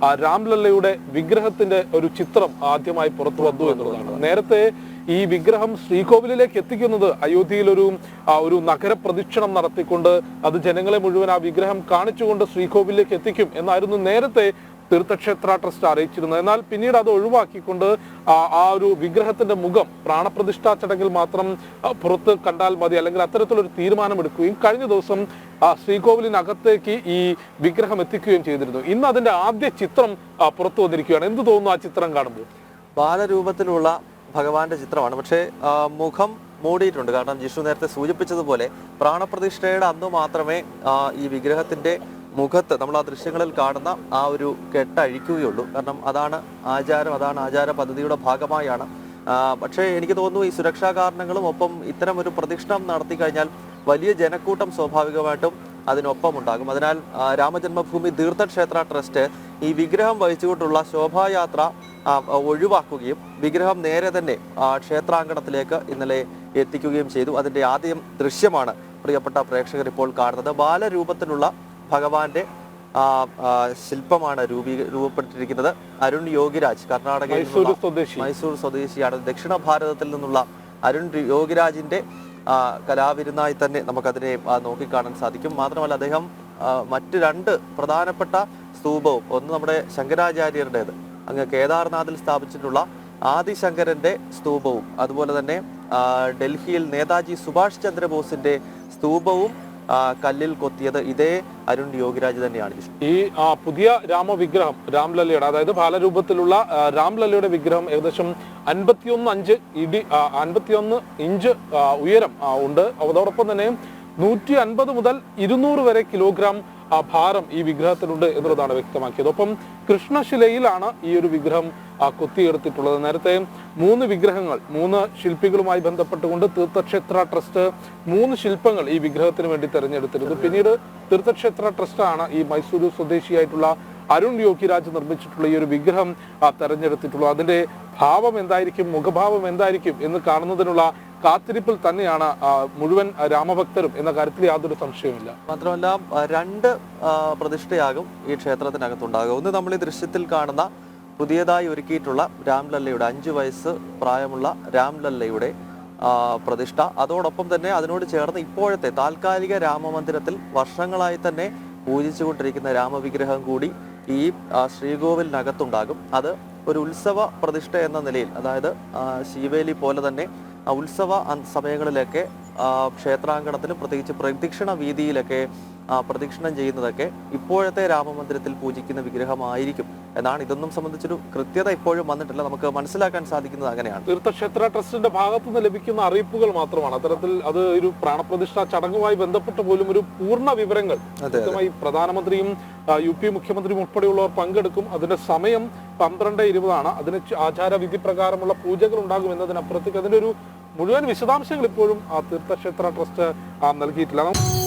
ആ, രാംലല്ലയുടെ വിഗ്രഹത്തിന്റെ ഒരു ചിത്രം ആദ്യമായി പുറത്തു വന്നു എന്നുള്ളതാണ്. നേരത്തെ ഈ വിഗ്രഹം ശ്രീകോവിലേക്ക് എത്തിക്കുന്നത് അയോധ്യയിൽ ഒരു ആ, ഒരു നഗര പ്രദക്ഷിണം നടത്തിക്കൊണ്ട് അത് ജനങ്ങളെ മുഴുവൻ ആ വിഗ്രഹം കാണിച്ചുകൊണ്ട് ശ്രീകോവിലേക്ക് എത്തിക്കും എന്നായിരുന്നു നേരത്തെ തീർത്ഥക്ഷേത്ര ട്രസ്റ്റ് അറിയിച്ചിരുന്നത്. എന്നാൽ പിന്നീട് അത് ഒഴിവാക്കിക്കൊണ്ട് ആ ആ ഒരു വിഗ്രഹത്തിന്റെ മുഖം പ്രാണപ്രതിഷ്ഠാ ചടങ്ങിൽ മാത്രം പുറത്ത് കണ്ടാൽ മതി അല്ലെങ്കിൽ അത്തരത്തിലൊരു തീരുമാനമെടുക്കുകയും കഴിഞ്ഞ ദിവസം ശ്രീകോവിലിനകത്തേക്ക് ഈ വിഗ്രഹം എത്തിക്കുകയും ചെയ്തിരുന്നു. ഇന്ന് അതിന്റെ ആദ്യ ചിത്രം പുറത്തു വന്നിരിക്കുകയാണ്. എന്ത് തോന്നുന്നു ആ ചിത്രം കാണുമ്പോൾ? ബാലരൂപത്തിലുള്ള ഭഗവാന്റെ ചിത്രമാണ്. പക്ഷേ മുഖം മൂടിയിട്ടുണ്ട്. കാരണം ജിഷു നേരത്തെ സൂചിപ്പിച്ചതുപോലെ പ്രാണപ്രതിഷ്ഠയുടെ അന്ന് മാത്രമേ ഈ വിഗ്രഹത്തിന്റെ മുഖത്ത് നമ്മൾ ആ ദൃശ്യങ്ങളിൽ കാണുന്ന ആ ഒരു കെട്ട് അഴിക്കുകയുള്ളൂ കാരണം അതാണ് ആചാരം അതാണ് ആചാര പദ്ധതിയുടെ ഭാഗമായാണ്. പക്ഷേ എനിക്ക് തോന്നുന്നു ഈ സുരക്ഷാ കാരണങ്ങളും ഒപ്പം ഇത്തരം ഒരു പ്രദക്ഷിണം നടത്തി കഴിഞ്ഞാൽ വലിയ ജനക്കൂട്ടം സ്വാഭാവികമായിട്ടും അതിനൊപ്പം ഉണ്ടാകും അതിനാൽ രാമജന്മഭൂമി തീർത്ഥക്ഷേത്ര ട്രസ്റ്റ് ഈ വിഗ്രഹം വഹിച്ചുകൊണ്ടുള്ള ശോഭായാത്ര ഒഴിവാക്കുകയും വിഗ്രഹം നേരെ തന്നെ ക്ഷേത്രാങ്കണത്തിലേക്ക് ഇന്നലെ എത്തിക്കുകയും ചെയ്തു. അതിന്റെ ആദ്യം ദൃശ്യമാണ് പ്രിയപ്പെട്ട പ്രേക്ഷകർ ഇപ്പോൾ കാണുന്നത്. ബാലരൂപത്തിലുള്ള ഭഗവാന്റെ ശില്പമാണ് രൂപീ രൂപപ്പെട്ടിരിക്കുന്നത്. അരുൺ യോഗിരാജ് കർണാടകയിൽ മൈസൂർ സ്വദേശി. മൈസൂർ സ്വദേശിയാണ്. ദക്ഷിണ ഭാരതത്തിൽ നിന്നുള്ള അരുൺ യോഗിരാജിന്റെ കലാവിരുന്നായി തന്നെ നമുക്കതിനെ നോക്കിക്കാണാൻ സാധിക്കും. മാത്രമല്ല അദ്ദേഹം മറ്റ് രണ്ട് പ്രധാനപ്പെട്ട സ്തൂപവും ഒന്ന് നമ്മുടെ ശങ്കരാചാര്യരുടേത് അങ്ങ് കേദാർനാഥിൽ സ്ഥാപിച്ചിട്ടുള്ള ആദിശങ്കരന്റെ സ്തൂപവും അതുപോലെ തന്നെ ഡൽഹിയിൽ നേതാജി സുഭാഷ് ചന്ദ്രബോസിന്റെ സ്തൂപവും കല്ലിൽ കൊത്തിയത് ഇതേ അരുൺ യോഗിരാജ് തന്നെയാണ് ഈ പുതിയ രാമവിഗ്രഹം രാംലല്ലയുടെ അതായത് ബാലരൂപത്തിലുള്ള രാംലല്ലയുടെ വിഗ്രഹം ഏകദേശം അൻപത്തിയൊന്ന് അഞ്ച് ഇടി അൻപത്തിയൊന്ന് ഇഞ്ച് ഉയരം ഉണ്ട്. അതോടൊപ്പം തന്നെ നൂറ്റി അൻപത് മുതൽ ഇരുന്നൂറ് വരെ കിലോഗ്രാം ആ, ഭാരം ഈ വിഗ്രഹത്തിനുണ്ട് എന്നുള്ളതാണ് വ്യക്തമാക്കിയത്. ഒപ്പം കൃഷ്ണശിലയിലാണ് ഈ ഒരു വിഗ്രഹം കൊത്തിയെടുത്തിട്ടുള്ളത്. നേരത്തെ മൂന്ന് വിഗ്രഹങ്ങൾ മൂന്ന് ശില്പികളുമായി ബന്ധപ്പെട്ടുകൊണ്ട് തീർത്ഥക്ഷേത്ര ട്രസ്റ്റ് മൂന്ന് ശില്പങ്ങൾ ഈ വിഗ്രഹത്തിന് വേണ്ടി തെരഞ്ഞെടുത്തിരുന്നു. പിന്നീട് തീർത്ഥക്ഷേത്ര ട്രസ്റ്റാണ് ഈ മൈസൂരു സ്വദേശിയായിട്ടുള്ള അരുൺ യോഗിരാജ് നിർമ്മിച്ചിട്ടുള്ള ഈ ഒരു വിഗ്രഹം തെരഞ്ഞെടുത്തിട്ടുള്ളൂ അതിന്റെ ഭാവം എന്തായിരിക്കും മുഖഭാവം എന്തായിരിക്കും എന്ന് കാണുന്നതിനുള്ള കാത്തിരിപ്പിൽ തന്നെയാണ് മുഴുവൻ രാമഭക്തരും എന്ന കാര്യത്തിൽ യാതൊരു സംശയവുമില്ല. മാത്രമല്ല രണ്ട് പ്രതിഷ്ഠയാകും ഈ ക്ഷേത്രത്തിനകത്തുണ്ടാകുക. ഒന്ന് നമ്മൾ ഈ ദൃശ്യത്തിൽ കാണുന്ന പുതിയതായി ഒരുക്കിയിട്ടുള്ള രാംലല്ലയുടെ അഞ്ചു വയസ്സ് പ്രായമുള്ള രാംലല്ലയുടെ പ്രതിഷ്ഠ. അതോടൊപ്പം തന്നെ അതിനോട് ചേർന്ന് ഇപ്പോഴത്തെ താൽക്കാലിക രാമമന്ദിരത്തിൽ വർഷങ്ങളായി തന്നെ പൂജിച്ചുകൊണ്ടിരിക്കുന്ന രാമവിഗ്രഹം കൂടി ഈ ശ്രീകോവിലിനകത്തുണ്ടാകും. അത് ഒരു ഉത്സവ പ്രതിഷ്ഠ എന്ന നിലയിൽ അതായത് ശിവേലി പോലെ തന്നെ ഉത്സവ സമയങ്ങളിലൊക്കെ ക്ഷേത്രാങ്കണത്തിലും പ്രത്യേകിച്ച് പ്രദക്ഷിണ വീതിയിലൊക്കെ പ്രദക്ഷിണം ചെയ്യുന്നതൊക്കെ ഇപ്പോഴത്തെ രാമമന്ദിരത്തിൽ പൂജിക്കുന്ന വിഗ്രഹമായിരിക്കും. എന്നാണ് ഇതൊന്നും സംബന്ധിച്ചൊരു കൃത്യത ഇപ്പോഴും വന്നിട്ടില്ല. നമുക്ക് മനസ്സിലാക്കാൻ സാധിക്കുന്നത് അങ്ങനെയാണ്. തീർത്ഥക്ഷേത്ര ട്രസ്റ്റിന്റെ ഭാഗത്ത് നിന്ന് ലഭിക്കുന്ന അറിയിപ്പുകൾ മാത്രമാണ്. അത്തരത്തിൽ അത് ഒരു പ്രാണപ്രതിഷ്ഠ ചടങ്ങുമായി ബന്ധപ്പെട്ട് പോലും ഒരു പൂർണ വിവരങ്ങൾ പ്രധാനമന്ത്രിയും യു പി മുഖ്യമന്ത്രിയും ഉൾപ്പെടെയുള്ളവർ പങ്കെടുക്കും. അതിന്റെ സമയം പന്ത്രണ്ട് ഇരുപതാണ്. അതിന് ആചാര ആചാരവിധി പ്രകാരമുള്ള പൂജകൾ ഉണ്ടാകും എന്നതിനപ്പുറത്തേക്ക് അതിന്റെ ഒരു മുഴുവൻ വിശദാംശങ്ങൾ ഇപ്പോഴും ആ തീർത്ഥക്ഷേത്ര ട്രസ്റ്റ് നൽകിയിട്ടില്ല.